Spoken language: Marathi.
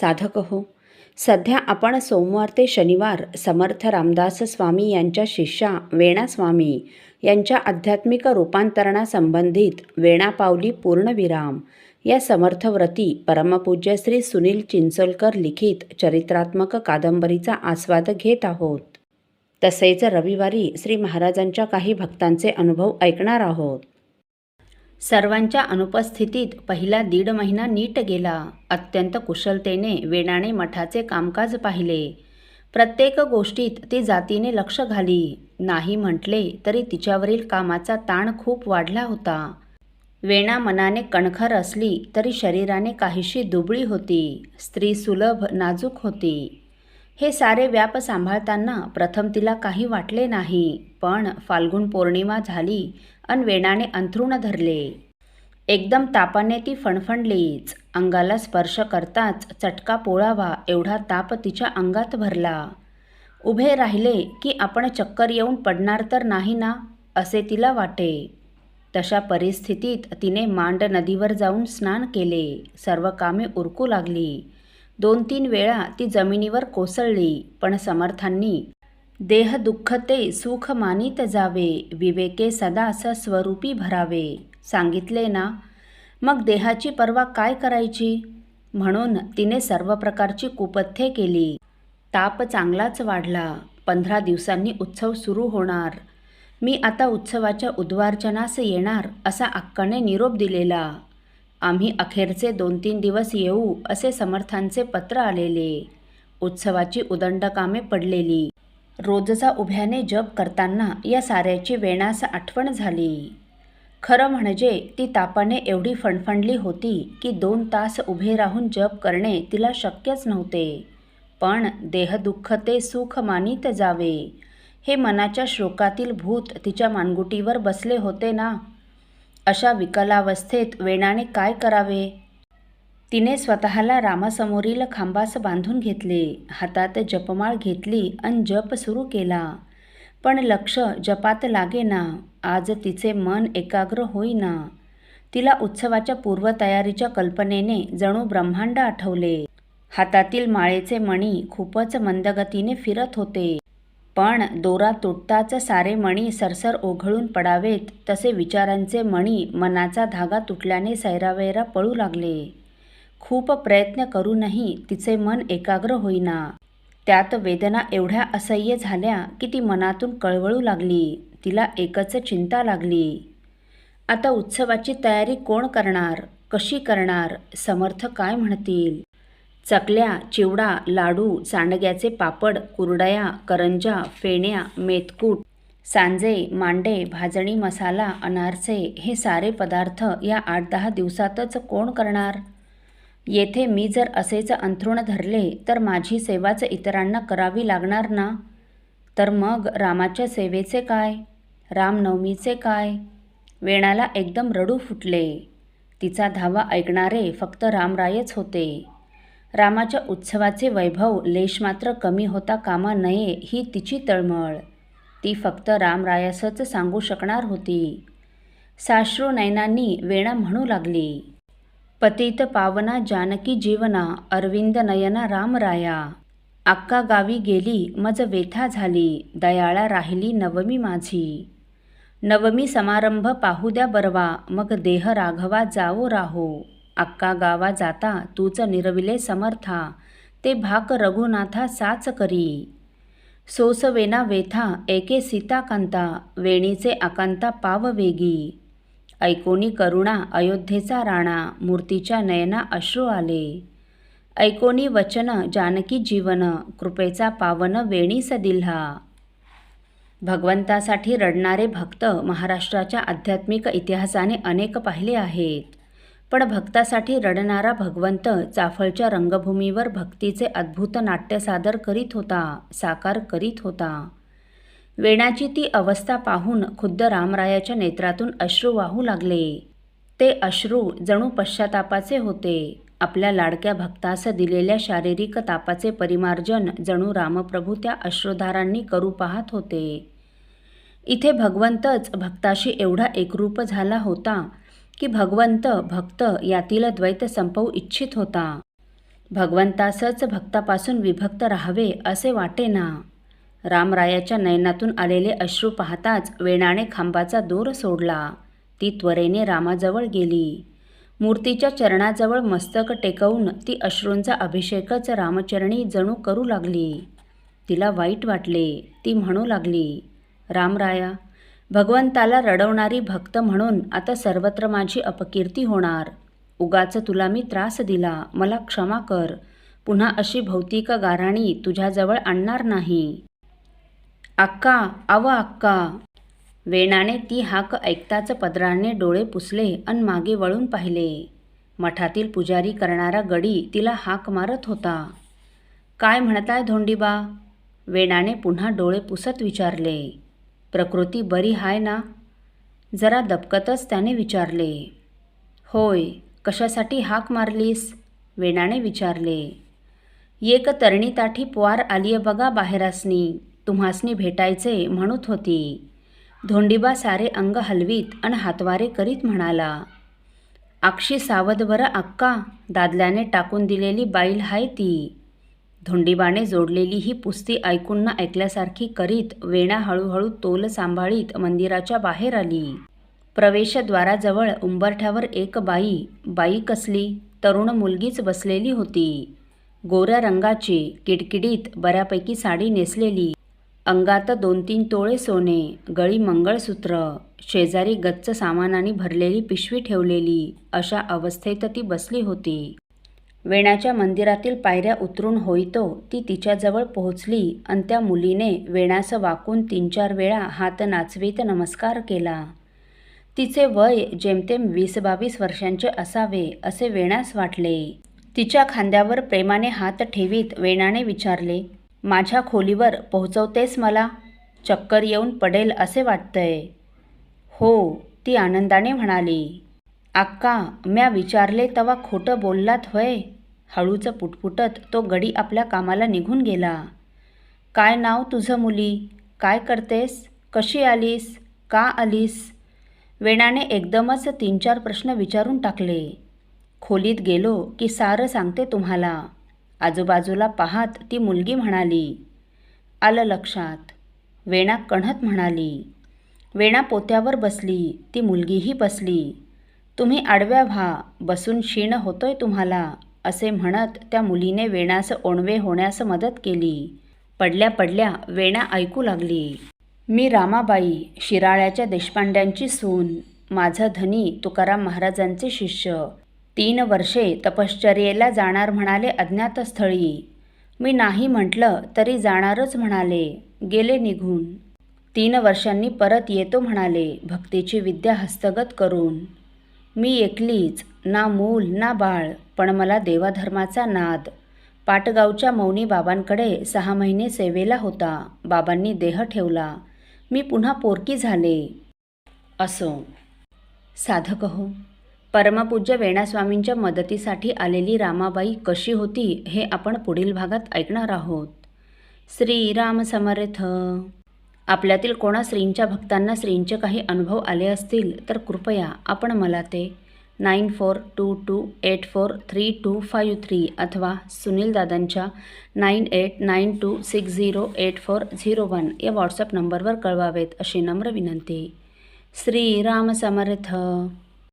साधक हो. सध्या आपण सोमवार ते शनिवार समर्थ रामदास स्वामी यांच्या शिष्या वेणा स्वामी यांच्या आध्यात्मिक रूपांतरणासंबंधित वेणापावली पूर्णविराम या समर्थव्रती परमपूज्य श्री सुनील चिंचोलकर लिखित चरित्रात्मक कादंबरीचा आस्वाद घेत आहोत. तसेच रविवारी श्री महाराजांच्या काही भक्तांचे अनुभव ऐकणार आहोत. सर्वांच्या अनुपस्थितीत पहिला दीड महिना नीट गेला. अत्यंत कुशलतेने वेणाने मठाचे कामकाज पाहिले. प्रत्येक गोष्टीत ती जातीने लक्ष घाली. नाही म्हटले तरी तिच्यावरील कामाचा ताण खूप वाढला होता. वेणा मनाने कणखर असली तरी शरीराने काहीशी दुबळी होती. स्त्री सुलभ नाजूक होती. हे सारे व्याप सांभाळताना प्रथम तिला काही वाटले नाही. पण फाल्गुन पौर्णिमा झाली अन वेणाने अंथरुण धरले. एकदम तापाने ती फणफणलीच. अंगाला स्पर्श करताच चटका पोळावा एवढा ताप तिच्या अंगात भरला. उभे राहिले की आपण चक्कर येऊन पडणार तर नाही ना असे तिला वाटे. तशा परिस्थितीत तिने मांड नदीवर जाऊन स्नान केले. सर्व कामे उरकू लागली. दोन तीन वेळा ती जमिनीवर कोसळली पण समर्थांनी देह दुःखते सुख मानित जावे विवेके सदा स्वरूपी भरावे सांगितले ना मग देहाची पर्वा काय करायची? म्हणून तिने सर्व प्रकारची कुपथ्ये केली. ताप चांगलाच वाढला. पंधरा दिवसांनी उत्सव सुरू होणार. मी आता उत्सवाच्या उद्वार्चनास येणार असा अक्काने निरोप दिलेला. आम्ही अखेरचे दोन तीन दिवस येऊ असे समर्थांचे पत्र आलेले. उत्सवाची उदंड कामे पडलेली. रोजचा उभ्याने जप करताना या साऱ्याची वेणास आठवण झाली. खरं म्हणजे ती तापाने एवढी फणफणली होती की दोन तास उभे राहून जप करणे तिला शक्यच नव्हते. पण देहदुःख ते सुख मानित जावे. हे मनाच्या श्लोकातील भूत तिच्या मानगुटीवर बसले होते ना? अशा विकलावस्थेत वेणाने काय करावे? तिने स्वतःला रामासमोरील खांबास बांधून घेतले हातात जपमाळ घेतली अन जप सुरू केला. पण लक्ष जपात लागेना आज तिचे मन एकाग्र होईना. तिला उत्सवाच्या पूर्वतयारीच्या कल्पनेने जणू ब्रह्मांड आठवले. हातातील माळेचे मणी खूपच मंदगतीने फिरत होते. पण दोरा तुटताच सारे मणी सरसर ओघळून पडावेत तसे विचारांचे मणी मनाचा धागा तुटल्याने सैरावैरा पळू लागले. खूप प्रयत्न करूनही तिचे मन एकाग्र होईना. त्यात वेदना एवढ्या असह्य झाल्या की ती मनातून कळवळू लागली. तिला एकच चिंता लागली. आता उत्सवाची तयारी कोण करणार? कशी करणार? समर्थ काय म्हणतील? चकल्या चिवडा लाडू सांडग्याचे पापड कुरडया करंजा फेण्या मेतकूट सांजे मांडे भाजणी मसाला अनारसे हे सारे पदार्थ या आठ दहा दिवसातच कोण करणार? येथे मी जर असेच अंथरुण धरले तर माझी सेवाच इतरांना करावी लागणार ना? तर मग रामाच्या सेवेचे काय? रामनवमीचे काय? वेणाला एकदम रडू फुटले. तिचा धावा ऐकणारे फक्त रामरायच होते. रामाच्या उत्सवाचे वैभव लेश मात्र कमी होता कामा नये ही तिची तळमळ. ती फक्त रामरायासच सांगू शकणार होती. साश्रू नयनांनी वेणा म्हणू लागली. पतित पावना जानकी जीवना अरविंद नयना रामराया अक्का गावी गेली मज वेथा झाली दयाळा राहिली नवमी माझी नवमी समारंभ पाहू द्या बरवा मग देह राघवा जावो राहो अक्का गावा जाता तूच निरविले समर्था ते भाक रघुनाथा साच करी सोसवेना वेथा एके सीताकांता वेणीचे आकांता पाव वेगी ऐकोनी करुणा अयोध्येचा राणा मूर्तीच्या नयना अश्रू आले. ऐकोनी वचन जानकी जीवन कृपेचा पावन वेणीस दिल्हा भगवंतासाठी रडणारे भक्त महाराष्ट्राच्या आध्यात्मिक इतिहासाने अनेक पाहिले आहेत. पण भक्तासाठी रडणारा भगवंत चाफळच्या रंगभूमीवर भक्तीचे अद्भुत नाट्य सादर करीत होता साकार करीत होता. वेणाची ती अवस्था पाहून खुद्द रामरायाच्या नेत्रातून अश्रू वाहू लागले. ते अश्रू जणू पश्चातापाचे होते. आपल्या लाडक्या भक्तास दिलेल्या शारीरिक तापाचे परिमार्जन जणू रामप्रभू त्या अश्रुधारांनी करू पाहत होते. इथे भगवंतच भक्ताशी एवढा एकरूप झाला होता की भगवंत भक्त यातील द्वैत संपवू इच्छित होता. भगवंतासच भक्तापासून विभक्त राहावे असे वाटे ना रामरायाच्या नयनातून आलेले अश्रू पाहताच वेणाने खांबाचा दोर सोडला. ती त्वरेने रामाजवळ गेली. मूर्तीच्या चरणाजवळ मस्तक टेकवून ती अश्रूंचा अभिषेकच रामचरणी जणू करू लागली. तिला वाईट वाटले. ती म्हणू लागली रामराया भगवंताला रडवणारी भक्त म्हणून आता सर्वत्र माझी अपकीर्ती होणार. उगाच तुला मी त्रास दिला. मला क्षमा कर. पुन्हा अशी भौतिक गाराणी तुझ्याजवळ आणणार नाही. अक्का अव अक्का. वेणाने ती हाक ऐकताच पदराने डोळे पुसले अन मागे वळून पाहिले. मठातील पुजारी करणारा गडी तिला हाक मारत होता. काय म्हणताय धोंडीबा? वेणाने पुन्हा डोळे पुसत विचारले. प्रकृती बरी हाय ना? जरा दबकतच त्याने विचारले. होय कशासाठी हाक मारलीस? वेणाने विचारले. एक तरणीताठी पोवार आलीय बघा बाहेरासनी. तुम्हासनी भेटायचे म्हणत होती. धोंडीबा सारे अंग हलवीत अन हातवारे करीत म्हणाला आक्षी सावध बरं अक्का दादल्याने टाकून दिलेली बाईल हाय ती. धोंडीबाने जोडलेली ही पुस्ती ऐकून न ऐकल्यासारखी करीत वेणा हळूहळू तोल सांभाळीत मंदिराच्या बाहेर आली. प्रवेशद्वाराजवळ उंबरठ्यावर एक बाई बाई कसली? तरुण मुलगीच बसलेली होती. गोऱ्या रंगाची किडकिडीत बऱ्यापैकी साडी नेसलेली. अंगात दोन तीन तोळे सोने गळी मंगळसूत्र शेजारी गच्च सामानाने भरलेली पिशवी ठेवलेली अशा अवस्थेत ती बसली होती. वेणाच्या मंदिरातील पायऱ्या उतरून होईतो ती तिच्याजवळ पोहोचली आणि त्या मुलीने वेणास वाकून तीन चार वेळा हात नाचवीत नमस्कार केला. तिचे वय जेमतेम वीस बावीस वर्षांचे असावे असे वेणास वाटले. तिच्या खांद्यावर प्रेमाने हात ठेवीत वेणाने विचारले माझ्या खोलीवर पोहोचवतेस मला? चक्कर येऊन पडेल असे वाटतंय. हो ती आनंदाने म्हणाली. आक्का म्या विचारले तवा खोटं बोललात होय? हळूचं पुटपुटत तो गडी आपल्या कामाला निघून गेला. काय नाव तुझं मुली? काय करतेस? कशी आलीस? का आलीस? वेणाने एकदमच तीन चार प्रश्न विचारून टाकले. खोलीत गेलो की सारं सांगते तुम्हाला. आजूबाजूला पाहात ती मुलगी म्हणाली आलं लक्षात. वेणा कणत म्हणाली वेणा पोत्यावर बसली ती मुलगीही बसली. तुम्ही आडव्या व्हा बसून क्षीण होतोय तुम्हाला असे म्हणत त्या मुलीने वेणास ओणवे होण्यास मदत केली. पडल्या पडल्या वेणा ऐकू लागली मी रामाबाई शिराळ्याच्या देशपांड्यांची सून माझा धनी तुकाराम महाराजांचे शिष्य. तीन वर्षे तपश्चर्येला जाणार म्हणाले अज्ञातस्थळी. मी नाही म्हटलं तरी जाणारच म्हणाले. गेले निघून. तीन वर्षांनी परत येतो म्हणाले भक्तीची विद्या हस्तगत करून. मी एकलीच ना मूल ना बाळ पण मला देवाधर्माचा नाद. पाटगावच्या मौनी बाबांकडे सहा महिने सेवेला होता. बाबांनी देह ठेवला. मी पुन्हा पोरकी झाले. असो. साधक हो. परमपूज्य वेणास्वामींच्या मदतीसाठी आलेली रामाबाई कशी होती हे आपण पुढील भागात ऐकणार आहोत. श्रीराम समर्थ. आपल्यातील कोणा श्रींच्या भक्तांना श्रींचे काही अनुभव आले असतील तर कृपया आपण मला ते nine four two two eight four three two five three अथवा सुनील दादांच्या nine eight nine two six zero eight four zero one या व्हॉट्सअप नंबरवर कळवावेत अशी नम्र विनंती. श्रीराम समर्थ.